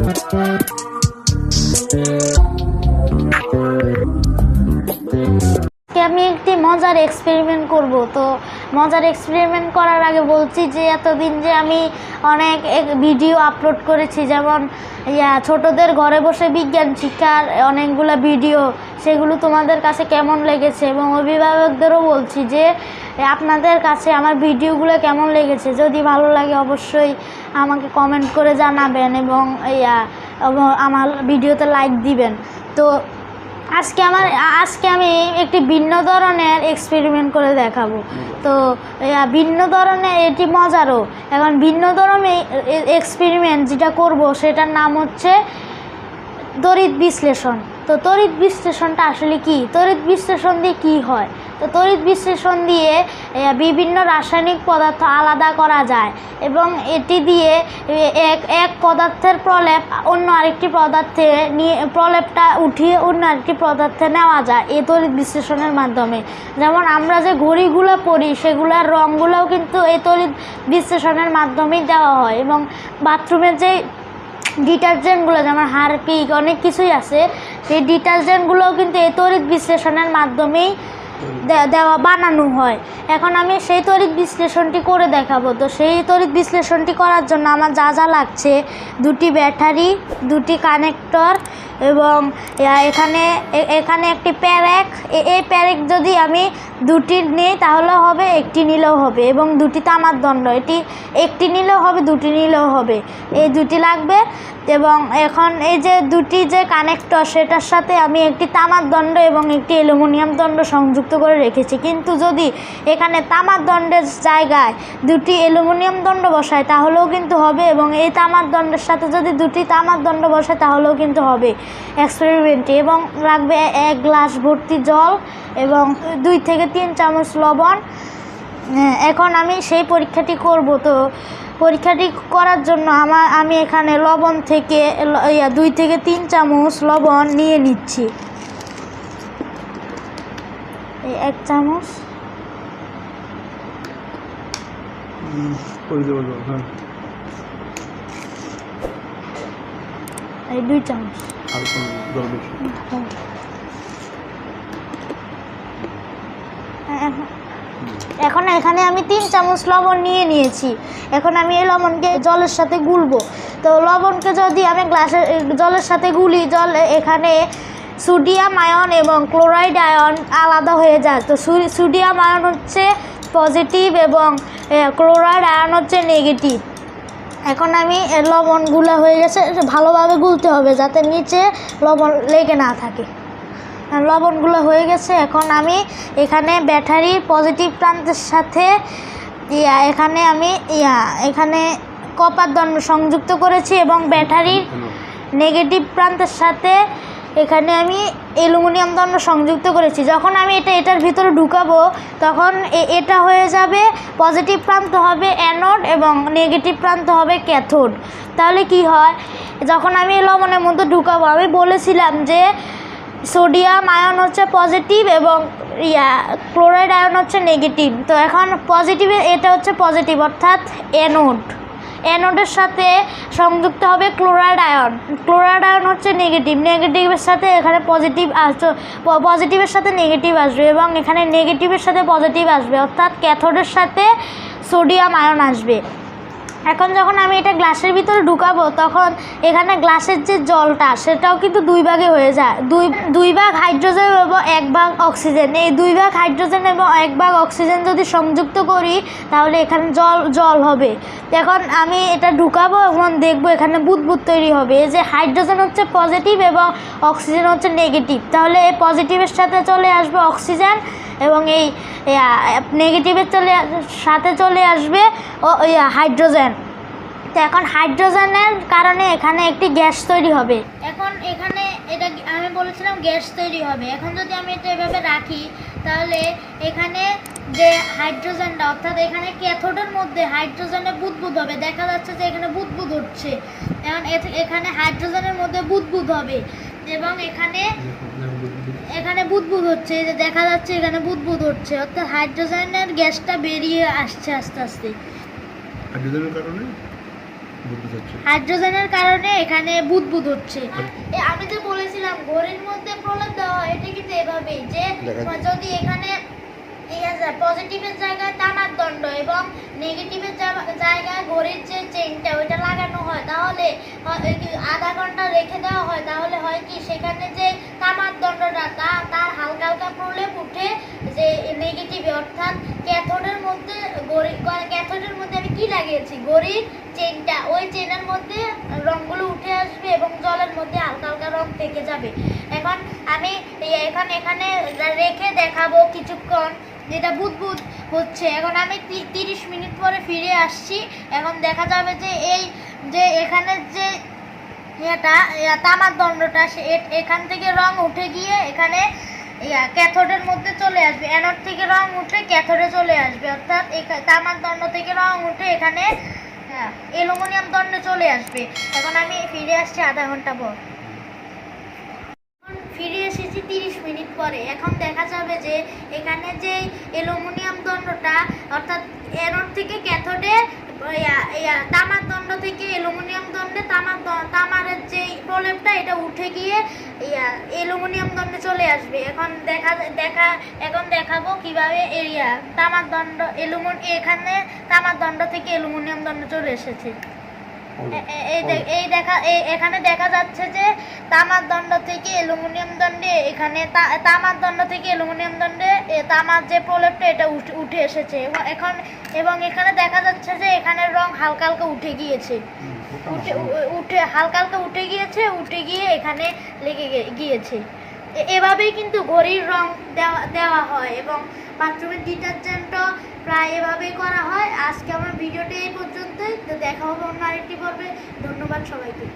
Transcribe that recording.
Thank you. মজার experiment করব। তো মজার এক্সপেরিমেন্ট করার আগে বলছি যে, এতদিন যে আমি অনেক ভিডিও আপলোড করেছি, যেমন, ইয়া, ছোটদের ঘরে বসে বিজ্ঞান শিক্ষার অনেকগুলো ভিডিও সেগুলো তোমাদের কাছে কেমন লেগেছে? এবং অভিভাবকদেরও বলছি যে, আপনাদের কাছে আমার ভিডিওগুলো কেমন লেগেছে? যদি ভালো লাগে অবশ্যই আমাকে কমেন্ট করে জানাবেন এবং, ইয়া আমার ভিডিওতে লাইক দিবেন। তো আজকে আমার, আজকে আমি একটি ভিন্ন ধরনের এক্সপেরিমেন্ট করে দেখাবো। তো ভিন্ন ধরনের এটি মজারও। এখন ভিন্ন ধরনের এক্সপেরিমেন্ট যেটা করব, সেটার নাম হচ্ছে তড়িৎ বিশ্লেষণ। তো তড়িৎ বিশ্লেষণটা আসলে কি? তড়িৎ বিশ্লেষণ দিয়ে কী হয়? তো তড়িৎ বিশ্লেষণ দিয়ে বিভিন্ন রাসায়নিক পদার্থ আলাদা করা যায় এবং এটি দিয়ে এক এক পদার্থের প্রলেপ অন্য আরেকটি পদার্থে নিয়ে, প্রলেপটা উঠিয়ে অন্য আরেকটি পদার্থে নেওয়া যায় এ তড়িৎ বিশ্লেষণের মাধ্যমে। যেমন আমরা যে ঘড়িগুলো পড়ি, সেগুলোর রঙগুলোও কিন্তু এ তড়িৎ বিশ্লেষণের মাধ্যমেই দেওয়া হয় এবং বাথরুমের যে ডিটারজেন্টগুলো, যেমন হারপিক অনেক কিছুই আছে, সেই ডিটারজেন্টগুলোও কিন্তু এই তড়িৎ বিশ্লেষণের মাধ্যমেই দেওয়া বানানো হয়। এখন আমি সেই তড়িৎ বিশ্লেষণটি করে দেখাবো। তো সেই তড়িৎ বিশ্লেষণটি করার জন্য আমার যা যা লাগছে, দুটি ব্যাটারি, দুটি কানেক্টর এবং এখানে এখানে একটি প্যারেক। এই প্যারেক যদি আমি দুটি নিই, তাহলে হবে একটি নিলেও হবে এবং দুটি তামার দণ্ড। এটি একটি নিলেও হবে, দুটি নিলেও হবে। এই দুটি লাগবে এবং এখন এই যে দুটি যে কানেক্টর সেটার সাথে আমি একটি তামার দণ্ড এবং একটি অ্যালুমিনিয়াম দণ্ড সংযুক্ত করে রেখেছি। কিন্তু যদি এখানে তামার দণ্ডের জায়গায় দুটি অ্যালুমিনিয়াম দণ্ড বসায়, তাহলেও কিন্তু হবে এবং এই তামার দণ্ডের সাথে যদি দুটি তামার দণ্ড বসায়, তাহলেও কিন্তু হবে। এক্সপেরিমেন্টে এবং লাগবে এক গ্লাস ভর্তি জল এবং দুই থেকে তিন চামচ লবণ। এখন আমি সেই পরীক্ষাটি করব। তো পরীক্ষাটি করার জন্য আমার আমি এখানে লবণ থেকে দুই থেকে তিন চামচ লবণ নিয়ে নিচ্ছি। এই এক চামচ। হ্যাঁ। এই দুই চামচ। আর কোনো জল বেশি এখন- এখন এখানে আমি তিন চামচ লবণ নিয়ে নিয়েছি। এখন আমি এই লবণকে জলের সাথে গুলবো। তো লবণকে যদি আমি গ্লাসের জলের সাথে গুলি, জল এখানে সোডিয়াম আয়ন এবং ক্লোরাইড আয়ন আলাদা হয়ে যায়। তো সোডিয়াম আয়ন হচ্ছে পজিটিভ এবং ক্লোরাইড আয়ন হচ্ছে নেগেটিভ। এখন আমি এ লবণগুলো হয়ে গেছে ভালোভাবে গুলতে হবে যাতে নিচে লবণ লেগে না থাকে। লবণগুলো হয়ে গেছে এখন আমি এখানে ব্যাটারির পজিটিভ প্রান্তের সাথে ইয়া এখানে আমি ইয়া এখানে কপার দণ্ড সংযুক্ত করেছি এবং ব্যাটারির নেগেটিভ প্রান্তের সাথে এখানে আমি অ্যালুমিনিয়াম দণ্ড সংযুক্ত করেছি। যখন আমি এটা, এটার ভিতরে ঢুকাবো, তখন এটা হয়ে যাবে পজিটিভ প্রান্ত হবে অ্যানোড এবং নেগেটিভ প্রান্ত হবে ক্যাথোড। তাহলে কি হয়? যখন আমি লবণের মধ্যে ঢুকাবো, আমি বলেছিলাম যে সোডিয়াম আয়ন হচ্ছে পজিটিভ এবং ইয়া, ক্লোরাইড আয়ন হচ্ছে নেগেটিভ। তো এখন পজিটিভে এটা হচ্ছে পজিটিভ, অর্থাৎ অ্যানোড। অ্যানোডের সাথে সংযুক্ত হবে ক্লোরাইড আয়ন। ক্লোরাইড আয়ন হচ্ছে নেগেটিভ নেগেটিভের সাথে এখানে পজিটিভ আসবে পজিটিভের সাথে নেগেটিভ আসবে এবং এখানে নেগেটিভের সাথে পজিটিভ আসবে। অর্থাৎ ক্যাথোডের সাথে সোডিয়াম আয়ন আসবে। এখন যখন আমি এটা গ্লাসের ভিতরে ঢুকাবো, তখন এখানে গ্লাসের যে জলটা, সেটাও কিন্তু দুই ভাগে হয়ে যায়। দুই দুই ভাগ হাইড্রোজেন এবং এক ভাগ অক্সিজেন। এই দুই ভাগ হাইড্রোজেন এবং এক ভাগ অক্সিজেন যদি সংযুক্ত করি, তাহলে এখানে জল জল হবে। এখন আমি এটা ঢুকাবো এবং দেখব এখানে বুদবুদ তৈরি হবে। এই যে হাইড্রোজেন হচ্ছে পজিটিভ এবং অক্সিজেন হচ্ছে নেগেটিভ। তাহলে এই পজিটিভের সাথে চলে আসবে অক্সিজেন। এবং এই নেগেটিভের চলে সাথে চলে আসবে, ও হাইড্রোজেন তো এখন হাইড্রোজেনের কারণে এখানে একটি গ্যাস তৈরি হবে। এখন এখানে এটা আমি বলেছিলাম গ্যাস তৈরি হবে। এখন যদি আমি এটা এভাবে রাখি, তাহলে এখানে যে হাইড্রোজেনটা অর্থাৎ এখানে ক্যাথোডের মধ্যে হাইড্রোজেনে বুদবুদ হবে। দেখা যাচ্ছে যে এখানে বুদবুদ হচ্ছে এখন এখানে হাইড্রোজেনের মধ্যে বুদবুদ হবে। এবং এখানে এখানে বুদবুদ হচ্ছে যে দেখা যাচ্ছে এখানে বুদবুদ হচ্ছে। অর্থাৎ হাইড্রোজেনের গ্যাসটা বেরিয়ে আসছে আস্তে আস্তে। হাইড্রোজেনের কারণে হাইড্রোজেনের কারণে এখানে বুদবুদ হচ্ছে। আমি যে বলেছিলাম ঘড়ির মধ্যে প্রলেপ দেওয়া হয় এটা কিন্তু এভাবেই যে। যদি এখানে পজিটিভের জায়গায় তামার দণ্ড এবং নেগেটিভের জায়গায় ঘড়ির যে চেনটা ওইটা লাগানো হয়। তাহলে আধা ঘণ্টা রেখে দেওয়া হয়, তাহলে হয় কি, সেখানে যে তামার দণ্ডটা, তা, তার হালকা হালকা প্রলেপ উঠে যে নেগেটিভে অর্থাৎ ক্যাথোডের মধ্যে ঘড়ি ক্যাথোডের মধ্যে আমি কি লাগিয়েছি? ঘড়ির চেনটা ওই চেনের মধ্যে রঙগুলো উঠে আসবে এবং জলের মধ্যে হালকা হালকা রং থেকে যাবে। এখন আমি এখন এখানে রেখে দেখাবো কিছুক্ষণ। যেটা বুদবুদ হচ্ছে। এখন আমি তিরিশ মিনিট পরে ফিরে আসছি। এখন দেখা যাবে যে এই যে এখানে যে এটা তামার দণ্ডটা সে এখান থেকে রং উঠে গিয়ে এখানে ক্যাথোডের মধ্যে চলে আসবে। অ্যানোড থেকে রং উঠে ক্যাথোডে চলে আসবে। অর্থাৎ তামার দণ্ড থেকে রং উঠে এখানে হ্যাঁ, অ্যালুমিনিয়াম দণ্ডে চলে আসবে। এখন আমি ফিরে আসছি আধা ঘণ্টা পর। তিরিশ মিনিট পরে। এখন দেখা যাবে যে এখানে যে অ্যালুমিনিয়াম দণ্ডটা অর্থাৎ অ্যানোড থেকে ক্যাথোডে তামার দণ্ড থেকে অ্যালুমিনিয়াম দণ্ডে তামার তামারের যে প্রলেপটা এটা উঠে গিয়ে ইয়া অ্যালুমিনিয়াম দণ্ডে চলে আসবে। এখন দেখা দেখা এখন দেখাবো কীভাবে এরিয়া তামার দণ্ড অ্যালুমিন এখানে তামার দণ্ড থেকে অ্যালুমিনিয়াম দণ্ডে চলে এসেছে। এই এই দেখা এই- এখানে দেখা যাচ্ছে যে তামার দণ্ড থেকে অ্যালুমিনিয়াম দণ্ডে এখানে তামার দণ্ড থেকে অ্যালুমিনিয়াম দণ্ডে তামার যে প্রলেপটা এটা উঠে এসেছে। এখন এবং এখানে দেখা যাচ্ছে যে এখানে রং হালকা হালকা উঠে গিয়েছে। উঠে উঠে হালকা হালকা উঠে গিয়েছে উঠে গিয়ে এখানে লেগে গিয়েছে। এভাবেই কিন্তু ঘড়ির রং দেওয়া দেওয়া হয় এবং বাথরুমের ডিটারজেন্টও প্রায় এভাবেই করা হয়। আজকে আমার ভিডিওটা এই পর্যন্তই। তো দেখা হবে অন্য আরেকটি পর্বে। ধন্যবাদ সবাইকে।